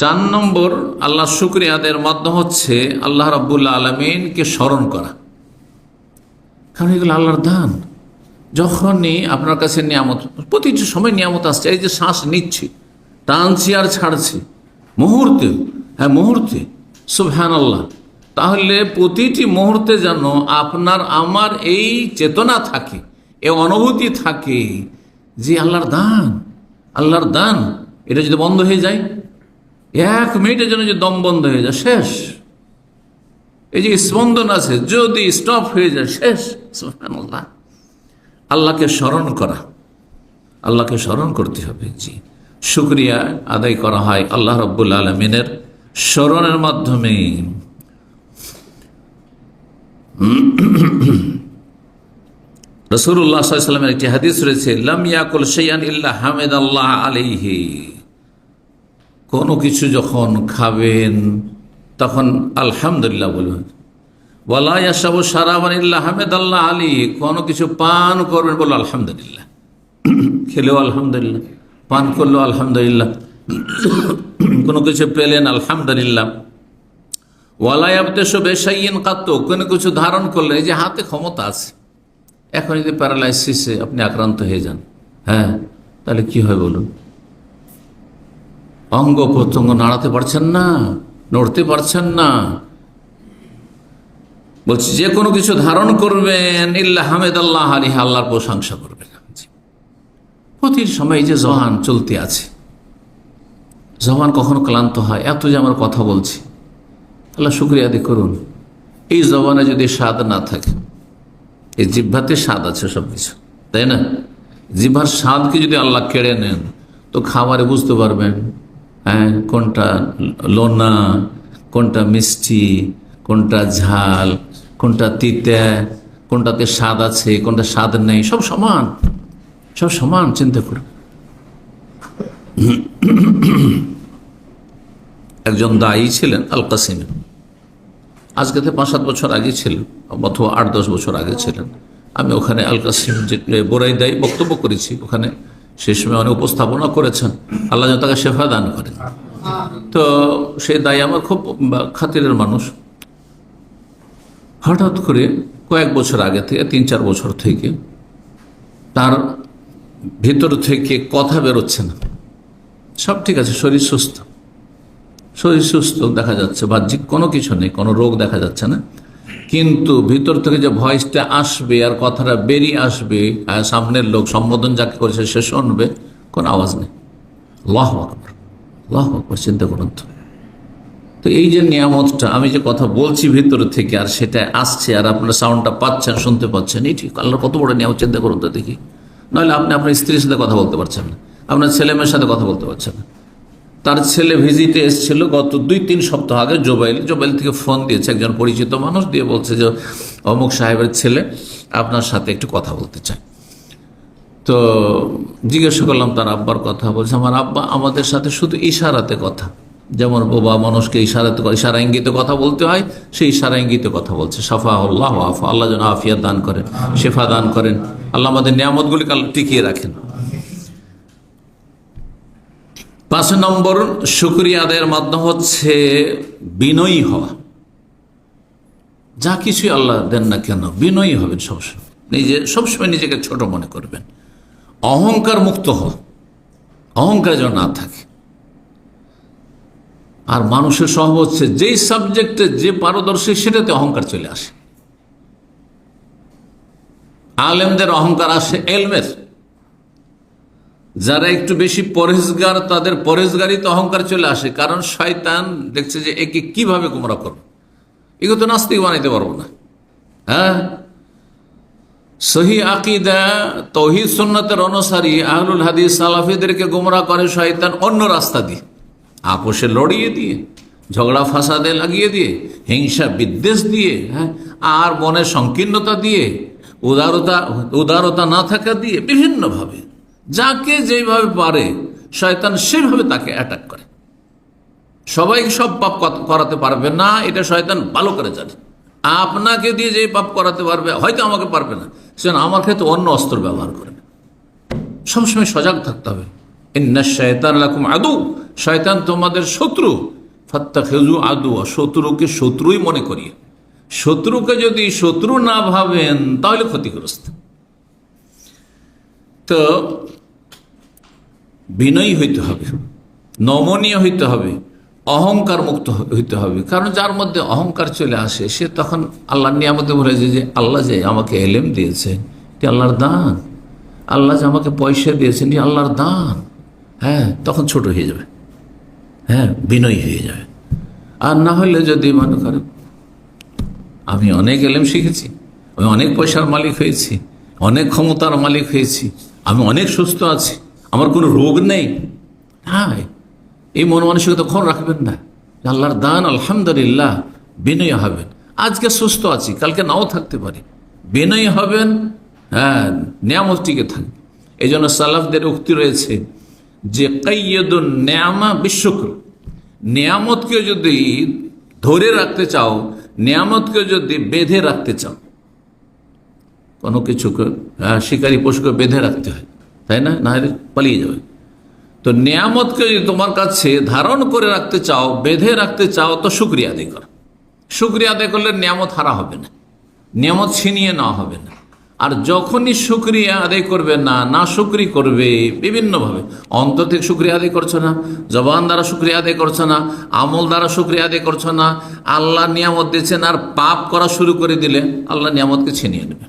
চার নম্বর, আল্লাহ শুক্রিয়া আদের মাধ্যম হচ্ছে আল্লাহ রাবুল্লাহ আলমিনকে স্মরণ করা। কারণ এগুলো আল্লাহর দান। যখনই আপনার কাছে নিয়ামত, প্রতিটি সময় নিয়ামত আসছে, এই যে শ্বাস নিচ্ছি, টানছি আর ছাড়ছি, মুহূর্তে হ্যাঁ মুহূর্তে সুবহান আল্লাহ তাহলে প্রতিটি মুহূর্তে যেন আপনার, আমার এই চেতনা থাকে এ অনুভূতি থাকে যে আল্লাহর দান আল্লাহর দান, এটা যদি বন্ধ হয়ে যায় এক মিনিটের জন্য যে দম বন্ধ হয়ে যায়, শেষ। এই যে স্পন্দন আছে, যদি স্টপ হয়ে যায়, শেষ। আল্লাহকে স্মরণ করা। আল্লাহকে স্মরণ করতে হবে, জি। শুক্রিয়া আদায় করা হয় আল্লাহ রব্বুল আলমিনের স্মরণের মাধ্যমে। রসুল্লাহ সাল্লামের একটি হাদিস রয়েছে, লাম ইয়াকুল সৈয়ান ইল্লা হামেদ আল্লাহ আলিহি কোনো কিছু যখন খাবেন, তখন আলহামদুলিল্লাহ বলবেন। ওয়ালা ইয়াসাবু সারাবান ইল্লা হামেদ আল্লাহ আলী, কোনো কিছু পান করবেন বলো আলহামদুলিল্লাহ। খেলেও আলহামদুলিল্লাহ, পান করলেও আলহামদুলিল্লাহ। কোনো কিছু পেলেন আলহামদুলিল্লাহ। ওয়ালায়াবতেশ বেসাইন কাত কোনো কিছু ধারণ করলে এই যে হাতে ক্ষমতা আছে। এখন যদি প্যারালাইসিসে আপনি আক্রান্ত হয়ে যান হ্যাঁ তাহলে কি হয় বলুন? অঙ্গ প্রত্যঙ্গ নাড়াতে পারছেন না, নড়তে পারছেন না। বলছি, যে কোনো কিছু ধারণ করবেন, ইল্লা হামেদ আল্লাহ আলী আল্লাহর প্রশংসা করবেন। জি। প্রতির সময় যে জহান চলতে আছে, জবান কখনো ক্লান্ত হয়, এত যে আমার কথা বলছি। আল্লাহ শুক্রিয়া আদি করুন। এই জবানে যদি স্বাদ না থাকে, এই জিহ্বাতে স্বাদ আছে সব কিছু তাই না? জিহ্বার স্বাদকে যদি আল্লাহ কেড়ে নেন, তো খাবারে বুঝতে পারবেন কোনটা লোনা, কোনটা মিষ্টি, কোনটা ঝাল, কোনটা তিতে, কোনটাতে স্বাদ আছে, কোনটা স্বাদ নেই, সব সমান। সব সমান, চিন্তা করুন একজন দায়ী ছিলেন আল কাসিমে আজকে থেকে পাঁচ সাত বছর আগে ছিলেন অথবা আট দশ বছর আগে ছিলেন। আমি ওখানে আল কাসিম বোরাই দায়ী বক্তব্য করেছি, ওখানে সেই সময় অনেক উপস্থাপনা করেছেন। আল্লাহ তাকে শেফা দান করেন তো সেই দায়ী আমার খুব খাতিরের মানুষ। হঠাৎ করে কয়েক বছর আগে থেকে, তিন চার বছর থেকে, তার ভিতর থেকে কথা বেরোচ্ছে না। সব ঠিক আছে, শরীর সুস্থ। শরীর সুস্থ দেখা যাচ্ছে, বাহ্যিক কোনো কিছু নেই, কোনো রোগ দেখা যাচ্ছে না। কিন্তু ভিতর থেকে যে ভয়েসটা আসবে আর কথাটা বেরিয়ে আসবে সামনের লোক সম্বোধন যাকে করেছে সে শুনবে, কোনো আওয়াজ নেই। লহ আকবর। লহ আকবর চিন্তা করুন তো। তো এই যে নিয়ামতটা, আমি যে কথা বলছি ভিতর থেকে আর সেটা আসছে আর আপনার সাউন্ডটা পাচ্ছেন, শুনতে পাচ্ছেন, এই ঠিক আল্লাহর কত বড় নিয়ামত, চিন্তা করুন তো দেখি। নইলে আপনি আপনার স্ত্রীর সাথে কথা বলতে পারছেন না, আপনার ছেলে মেয়ের সাথে কথা বলতে পারছেন না। তার ছেলে ভিজিটে এসেছিল গত দুই তিন সপ্তাহ আগে জোবাইল জোবাইল থেকে ফোন দিয়েছে একজন পরিচিত মানুষ, দিয়ে বলছে যে, অমুক সাহেবের ছেলে আপনার সাথে একটু কথা বলতে চায়। তো জিজ্ঞাসা করলাম তার আব্বার কথা, বলছে, আমার আব্বা আমাদের সাথে শুধু ইশারাতে কথা। যেমন বোবা মানুষকে ইশারাতে ইশারা ইঙ্গিতে কথা বলতে হয় সেই ইশারা ইঙ্গিতে কথা বলছে। সাফা আল্লাহ আফা, আল্লাহ যেন আফিয়া দান করেন, শেফা দান করেন। আল্লাহ আমাদের নিয়ামতগুলিকে আল্লাহ টিকিয়ে রাখেন। পাঁচ নম্বর, শুক্রিয়া আদায়ের মাধ্যম হচ্ছে বিনয়ী হওয়া। যা কিছুই আল্লাহ দেন না কেন, বিনয়ী হবেন সবসময়। নিজে, সবসময় নিজেকে ছোট মনে করবেন। অহংকার মুক্ত হওয়া অহংকার যেন না থাকে। আর মানুষের স্বভাব হচ্ছে, যেই সাবজেক্টে যে পারদর্শী, সেটাতে অহংকার চলে আসে। আলেমদের অহংকার আসে এলমের। যারা একটু বেশি পরেজগার তাদের পরেজগারিতে অহংকার চলে আসে। কারণ শয়তান দেখছে যে, একে কীভাবে গুমরা করব? এগুলো তো নাস্তিক বানাইতে পারব না। হ্যাঁ? সহি আকিদা, তহিদ সন্ন্যতের অনুসারী আহলুল হাদিস সালাফিদেরকে গুমরা করে শয়তান অন্য রাস্তা দিয়ে। আপোষে লড়িয়ে দিয়ে, ঝগড়া ফাসাদে লাগিয়ে দিয়ে, হিংসা বিদ্বেষ দিয়ে হ্যাঁ আর মনের সংকীর্ণতা দিয়ে, উদারতা উদারতা না থাকা দিয়ে বিভিন্নভাবে, যাকে যেভাবে পারে, শয়তান সেভাবে তাকে অ্যাটাক করে। সবাই সব পাপ করাতে পারবে না, এটা শয়তান ভালো করে জানে। আপনাকে দিয়ে যে পাপ করাতে পারবে, হয়তো আমাকে পারবে না। সে আমার ক্ষেত্রে অন্য অস্ত্র ব্যবহার করবে। সবসময় সজাগ থাকতে হবে। শয়তান লাকুম আদু। শয়তান তোমাদের শত্রু। ফাত্তা খেজু আদু শত্রুকে শত্রুই মনে করিয়ে। শত্রুকে যদি শত্রু না ভাবেন, তাহলে ক্ষতিগ্রস্ত। তো বিনয়ী হইতে হবে, নমনীয় হইতে হবে। অহংকার মুক্ত হইতে হবে। কারণ যার মধ্যে অহংকার চলে আসে, সে তখন আল্লাহ নিয়ামতে বলে যে যে আল্লাহ যে আমাকে এলেম দিয়েছে, এটি আল্লাহর দান। আল্লাহ যে আমাকে পয়সা দিয়েছেন, এটি আল্লাহর দান। হ্যাঁ তখন ছোট হয়ে যাবে। হ্যাঁ বিনয়ী হয়ে যাবে। আর না হলে যদি মনে করে, আমি অনেক এলেম শিখেছি, আমি অনেক পয়সার মালিক হয়েছি, অনেক ক্ষমতার মালিক হয়েছি, আমি অনেক সুস্থ আছি, আমার কোনো রোগ নেই। হ্যাঁ এই মন মানসিকতা কখন রাখবেন না? আল্লাহর দান আলহামদুলিল্লাহ বিনয় হবেন। আজকে সুস্থ আছি কালকে নাও থাকতে পারি। বিনয় হবেন হ্যাঁ নিয়ামত টিকে থাকবে। এই জন্য সালাফদের উক্তি রয়েছে যে কৈয়দুন নেয়ামা বিশ্বকর নিয়ামতকে যদি ধরে রাখতে চাও নিয়ামতকে যদি বেঁধে রাখতে চাও কোনো কিছুকে হ্যাঁ, শিকারী পশুকে বেঁধে রাখতে হয়। তাই না? না হলে পালিয়ে যাবে। তো নিয়ামতকে যদি তোমার কাছে ধারণ করে রাখতে চাও, বেঁধে রাখতে চাও, তো শুক্রিয়া আদায় করো। শুক্রিয়া আদায় করলে নিয়ামত হারা হবে না। নিয়ামত ছিনিয়ে নেওয়া হবে না। আর যখনই শুক্রিয়া আদায় করবে না না শুক্রি করবে বিভিন্নভাবে। অন্তর থেকে শুক্রিয়া আদায় করছ না, জবান দ্বারা শুক্রিয়া আদায় করছ না, আমল দ্বারা শুক্রিয়া আদায় করছ না, আল্লাহ নিয়ামত দিয়েছেন আর পাপ করা শুরু করে দিলে আল্লাহ নিয়ামতকে ছিনিয়ে নেবে।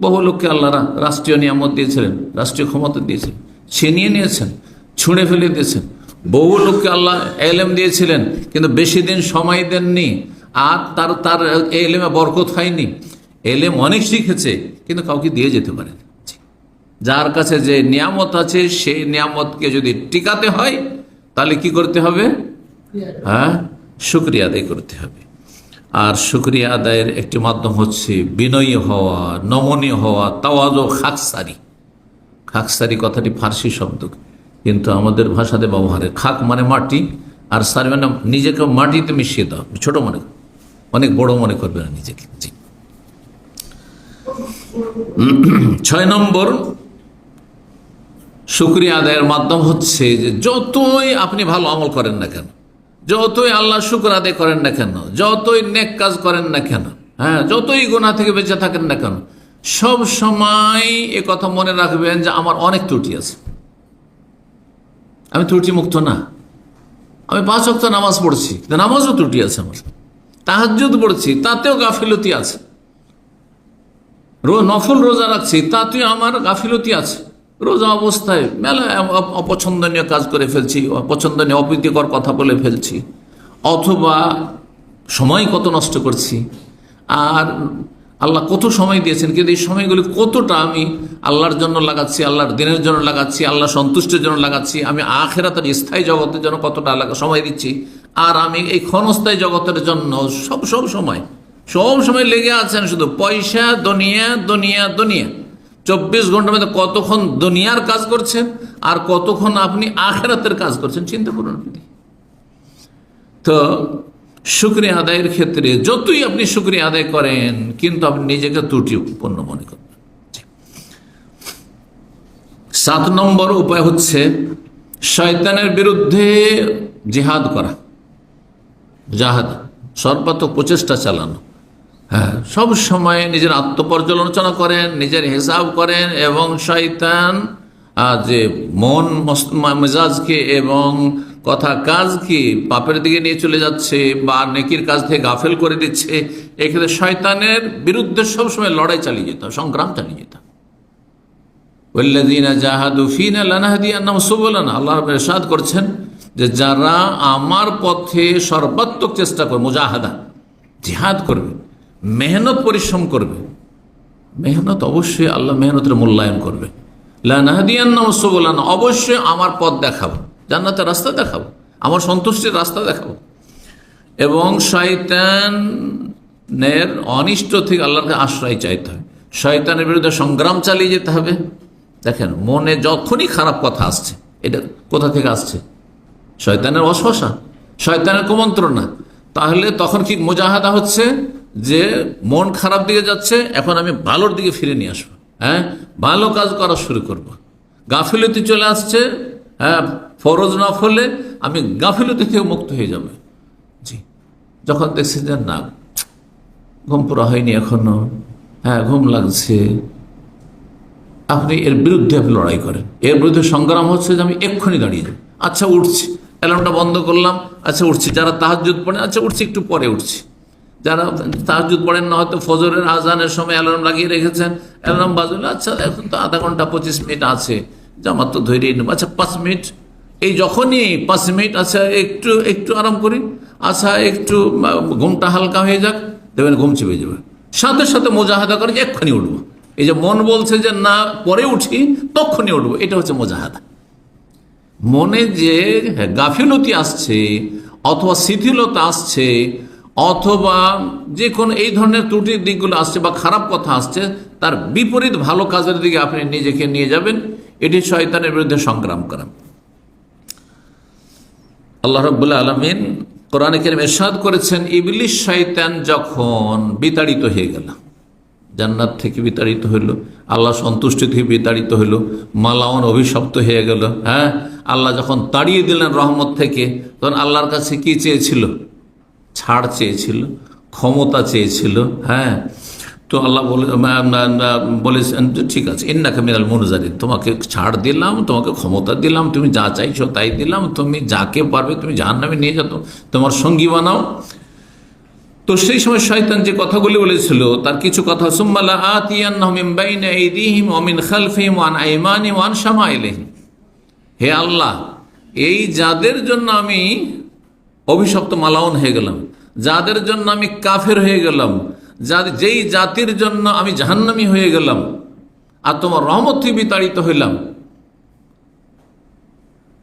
বহু লোককে আল্লাহরা রাষ্ট্রীয় নিয়ামত দিয়েছিলেন, রাষ্ট্রীয় ক্ষমতা দিয়েছিলেন। ছিনিয়ে নিয়েছেন, ছুঁড়ে ফেলে দিয়েছেন। বহু লোককে আল্লাহ এলেম দিয়েছিলেন, কিন্তু বেশি দিন সময় দেননি, আর তার তার এলেমে বরকত হয়নি। এলেম অনেক শিখেছে, কিন্তু কাউকে দিয়ে যেতে পারে যার কাছে যে নিয়ামত আছে, সেই নিয়ামতকে যদি টিকাতে হয়, তাহলে কি করতে হবে? হ্যাঁ শুক্রিয়া আদায় করতে হবে। আর শুক্রিয়া আদায়ের একটি মাধ্যম হচ্ছে বিনয়ী হওয়া, নমনীয় হওয়া, তাওয়াজ খাকসারি। খাকসারি কথাটি ফার্সি শব্দ। কিন্তু আমাদের ভাষাতে ব্যবহারে খাক মানে মাটি, আর সারি মানে নিজেকে মাটিতে মিশিয়ে দাও। ছোট মনে। অনেক বড় মনে করবে না নিজেকে। জি। ছয় নম্বর, শুক্রিয়া আদায়ের মাধ্যম হচ্ছে যে যতই আপনি ভালো আমল করেন না কেন, যতই আল্লাহ শুক্র আদায় করেন না কেন, যতই নেক কাজ করেন না কেন হ্যাঁ যতই গোনা থেকে বেঁচে থাকেন না কেন সব সময় এ কথা মনে রাখবেন যে আমার অনেক ত্রুটি আছে। আমি ত্রুটি মুক্ত না। আমি পাঁচ অক্ট নামাজ পড়ছি নামাজও ত্রুটি আছে আমার। তাহাজ্জুদ পড়ছি, তাতেও গাফিলতি আছে। রো, নফল রোজা রাখছি, তাতেও আমার গাফিলতি আছে। রোজা অবস্থায় মেলা অপছন্দনীয় কাজ করে ফেলছি, অপছন্দনীয়, অপ্রীতিকর কথা বলে ফেলছি। অথবা সময় কত নষ্ট করছি। আর আল্লাহ কত সময় দিয়েছেন? কিন্তু এই সময়গুলি কতটা আমি আল্লাহর জন্য লাগাচ্ছি, আল্লাহর দিনের জন্য লাগাচ্ছি আল্লাহ সন্তুষ্টের জন্য লাগাচ্ছি, আমি আখেরাতের স্থায়ী জগতের জন্য কতটা সময় দিচ্ছি, আর আমি এই ক্ষণস্থায়ী জগতের জন্য সব সব সময় সব সময় লেগে আছেন শুধু পয়সা, দুনিয়া দুনিয়া দুনিয়া। চব্বিশ ঘণ্টার মধ্যে কতক্ষণ দুনিয়ার কাজ করছেন আর কতক্ষণ আপনি আখেরাতের কাজ করছেন, চিন্তা করুন তো শুক্রিয়া আদায়ের ক্ষেত্রে যতই আপনি শুক্রিয়া আদায় করেন, কিন্তু আপনি নিজেকে ত্রুটিপূর্ণ মনে করবেন। জি। সাত নম্বর উপায় হচ্ছে শয়তানের বিরুদ্ধে জিহাদ করা। জাহাদ, সর্বাত্মক প্রচেষ্টা চালানো। হ্যাঁ সব সময় নিজের আত্মপর্যালোচনা করেন, নিজের হিসাব করেন এবং শয়তান যে মন মেজাজকে এবং কথা কাজকে পাপের দিকে নিয়ে চলে যাচ্ছে বা নেকির কাজ থেকে গাফেল করে দিচ্ছে। এক্ষেত্রে শয়তানের বিরুদ্ধে সবসময় লড়াই চালিয়ে যেতে সংগ্রাম চালিয়ে যেতে হবে। ওয়াল্লাযীনা জাহাদু ফীনা লানাহদিয়ান্নাহুম আল্লাহ ইরশাদ করছেন যে যারা আমার পথে সর্বাত্মক চেষ্টা করবে, মুজাহাদা, জিহাদ করবে, মেহনত পরিশ্রম করবে, মেহনত অবশ্যই আল্লাহ মেহনতের মূল্যায়ন করবে। লানাহদিয়ান্নাহুম সুবুলানা, অবশ্যই আমার পথ দেখাবো। জান্নাতের রাস্তা দেখাবো, আমার সন্তুষ্টির রাস্তা দেখাবো। এবং শয়তানের অনিষ্ট থেকে আল্লাহকে আশ্রয় চাইতে হয়। শয়তানের বিরুদ্ধে সংগ্রাম চালিয়ে যেতে হবে। দেখেন, মনে যখনই খারাপ কথা আসছে, এটা কোথা থেকে আসছে? শয়তানের অশোষা শয়তানের কুমন্ত্রণা। তাহলে তখন কি মোজাহাদা হচ্ছে? যে মন খারাপ দিকে যাচ্ছে, এখন আমি ভালোর দিকে ফিরে নিয়ে আসব। হ্যাঁ? ভালো কাজ করা শুরু করব। গাফিলতি চলে আসছে হ্যাঁ? ফরজ না ফলে আমি গাফিলতি থেকে মুক্ত হয়ে যাবে। জি। যখন দেখছি যে না ঘুম পুরা হয়নি এখনও হ্যাঁ ঘুম লাগছে। আপনি এর বিরুদ্ধে আপনি লড়াই করেন। এর বিরুদ্ধে সংগ্রাম হচ্ছে যে আমি এক্ষুনি দাঁড়িয়ে যাই আচ্ছা উঠছি। অ্যালার্মটা বন্ধ করলাম। আচ্ছা উঠছি। যারা তাহাজুদ পড়েন আচ্ছা উঠছি একটু পরে উঠছি। যারা তাহাজুদ পড়েন না হয়তো ফজরের আজানের সময় অ্যালার্ম লাগিয়ে রেখেছেন। অ্যালার্ম বাজলে আচ্ছা এখন তো আধা ঘণ্টা পঁচিশ মিনিট আছে। জামাত তো ধরেই নেব। আচ্ছা পাঁচ মিনিট এই যখনই পাঁচ মিনিট আচ্ছা একটু একটু আরাম করি। আচ্ছা একটু ঘুমটা হালকা হয়ে যাক, দেখবেন ঘুম চেপে যাবে। সাথে সাথে মোজাহাদা করে যে এক্ষুনি উঠবো। এই যে মন বলছে যে না, পরে উঠি তখনই উঠবো। এটা হচ্ছে মোজাহাদা। মনে যে গাফিলতি আসছে, অথবা শিথিলতা আসছে, অথবা যে কোনো এই ধরনের ত্রুটির দিকগুলো আসছে বা খারাপ কথা আসছে, তার বিপরীত ভালো কাজের দিকে আপনি নিজেকে নিয়ে যাবেন। এটি শয়তানের বিরুদ্ধে সংগ্রাম করা। আল্লাহ রব্বুল্লা আলমিন কোরআনে কেরিম এরশাদ করেছেন ইবলিশ শয়তান যখন বিতাড়িত হয়ে গেল, জান্নাত থেকে বিতাড়িত হইল, আল্লাহ সন্তুষ্টি থেকে বিতাড়িত হইল মালাওয়ান অভিশপ্ত হয়ে গেল হ্যাঁ? আল্লাহ যখন তাড়িয়ে দিলেন রহমত থেকে, তখন আল্লাহর কাছে কি চেয়েছিল? ছাড় চেয়েছিল, ক্ষমতা চেয়েছিল হ্যাঁ? তো আল্লাহ বলে বলেছেন ঠিক আছে, ইন্নাকে মিনাল মনুজারিন, তোমাকে ছাড় দিলাম, তোমাকে ক্ষমতা দিলাম, তুমি যা চাইছো তাই দিলাম, তুমি যাকে পারবে তুমি যার নামে নিয়ে যেত তোমার সঙ্গী বানাও। তো সেই সময় শয়তান যে কথাগুলি বলেছিল, তার কিছু কথা সুম্মালা আতিয়ান্নাহুম বাইনা আইদিহিম ওয়া মিন খালফিহিম ওয়া আন আইমানিহিম ওয়া আন শামাইলিহিম হে আল্লাহ, এই যাদের জন্য আমি অভিশপ্ত মালাউন হয়ে গেলাম, যাদের জন্য আমি কাফের হয়ে গেলাম যাদের যেই জাতির জন্য আমি জাহান্নামি হয়ে গেলাম আর তোমার রহমত বিতাড়িত হইলাম,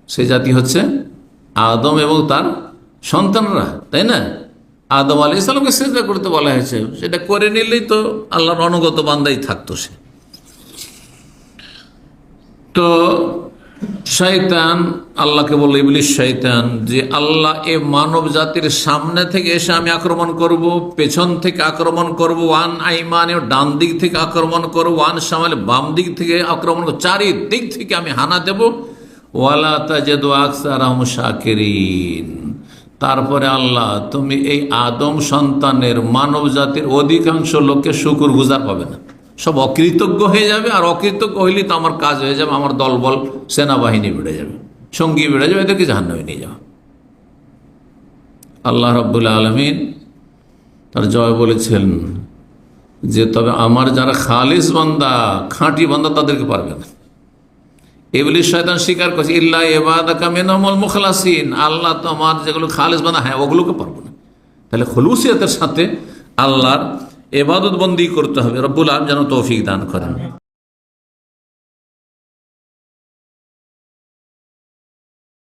সে জাতি হচ্ছে আদম এবং তার সন্তানরা, তাই না? আদম আলি ইসলামকে সেজদা করতে বলা হয়েছে, সেটা করে নিলেই তো আল্লাহর অনুগত বান্দাই থাকতো সে। তো শয়তান, আল্লাহকে বলল ইবলিশ শয়তান, যে আল্লাহ এ মানব জাতির সামনে থেকে এসে আমি আক্রমণ করব, পেছন থেকে আক্রমণ করব, ওয়ান আইমানে ডান দিক থেকে আক্রমণ করব, ওয়ান সামালে বাম দিক থেকে আক্রমণ করব, চারিদিক থেকে আমি হানা দেব। ওয়ালা তাজেদু আকসার শাকিরিন। তারপরে আল্লাহ, তুমি এই আদম সন্তানের মানব জাতির অধিকাংশ লোককে শুকুর গুজার পাবে না। সব অকৃতজ্ঞ হয়ে যাবে আর অকৃতজ্ঞ হইলে তো আমার কাজ হয়ে যাবে, আমার দলবল, সেনাবাহিনী বেড়ে যাবে, সঙ্গী বেড়ে যাবে, এদেরকে জাহান্নামে নিয়ে যাওয়া আল্লাহ রব্বুল আলমিন তার জয় বলেছেন যে, তবে আমার যারা খালিস বান্দা, খাঁটি বান্দা, তাদেরকে পারবে না। এগুলি শয়তান স্বীকার করছে, ইল্লা এবাদা কামিনামল মুখলাসিন। আল্লাহ তোমার যেগুলো খালিস বান্দা হ্যাঁ ওগুলোকে পারব না। তাহলে খলুসিয়তের সাথে আল্লাহর এবাদত বন্দি করতে হবে। রব্বুল আলম যেন তৌফিক দান করেন।